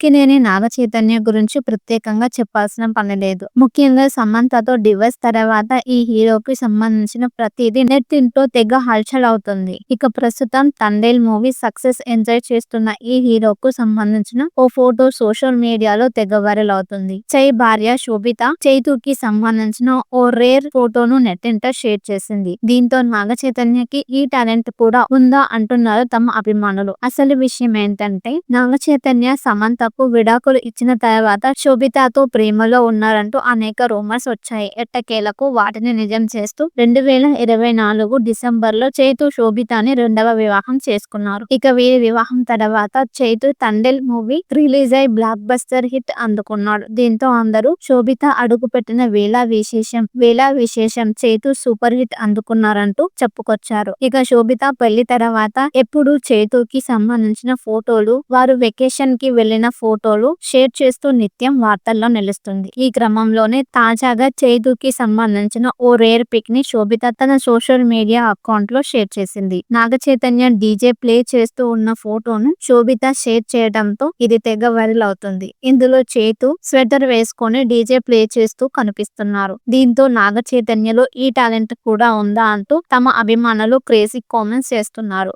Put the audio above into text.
అక్కినేని నాగ చైతన్య గురించి ప్రత్యేకంగా చెప్పాల్సిన పని లేదు. ముఖ్యంగా సమంతతో డివోర్స్ తర్వాత ఈ హీరోకి సంబంధించిన ప్రతిదీ నెట్టింట్లో తెగ హల్చల్ అవుతుంది ఇక ప్రస్తుతం తండేల్ మూవీ సక్సెస్ ఎంజాయ్ చేస్తున్న ఈ హీరోకు సంబంధించిన ఓ ఫోటో సోషల్ మీడియాలో తెగ వైరల్ అవుతుంది. చై భార్య శోభిత చైతుకి సంబంధించిన ఓ రేర్ ఫోటోను నెట్టింట షేర్ చేసింది. దీంతో నాగ చైతన్యకి ఈ టాలెంట్ కూడా ఉందా అంటున్నారు తమ అభిమానులు. అసలు విషయం ఏంటంటే నాగ చైతన్య సమంతకు విడాకులు ఇచ్చిన తర్వాత శోభితతో ప్రేమలో ఉన్నారంటూ అనేక రూమర్స్ వచ్చాయి. ఎట్టకేలకు వాటిని నిజం చేస్తూ రెండు వేల ఇరవై నాలుగు డిసెంబర్లో చైతు శోభితాని రెండవ వివాహం చేసుకున్నారు. ఇక వీరి వివాహం తర్వాత చైతు తండెల్ మూవీ రిలీజ్ అయి బ్లాక్ బస్టర్ హిట్ అందుకున్నాడు. దీంతో అందరూ శోభిత అడుగు పెట్టిన వేళా విశేషం వేళా విశేషం చైతు సూపర్ హిట్ అందుకున్నారంటూ చెప్పుకొచ్చారు. ఇక శోభిత పెళ్ళి తర్వాత ఎప్పుడు చైతుకి సంబంధించిన ఫోటోలు వారు వెకేషన్కి వెళ్ళిన ఫోటోలు షేర్ చేస్తూ నిత్యం వార్తల్లో నిలుస్తుంది. ఈ క్రమంలోనే తాజాగా చైతుకి సంబంధించిన ఓ రేర్ పిక్ని శోభిత తన సోషల్ మీడియా అకౌంట్లో షేర్ చేసింది. నాగ చైతన్య డీజే ప్లే చేస్తూ ఉన్న ఫోటోను శోభిత షేర్ చేయడంతో ఇది తెగ వైరల్ అవుతుంది. ఇందులో చేతు స్వెటర్ వేసుకొని డీజే ప్లే చేస్తూ కనిపిస్తున్నారు. దీంతో నాగ చైతన్యలో ఈ టాలెంట్ కూడా ఉందా అంటూ తమ అభిమానులు క్రేజీ కామెంట్స్ చేస్తున్నారు.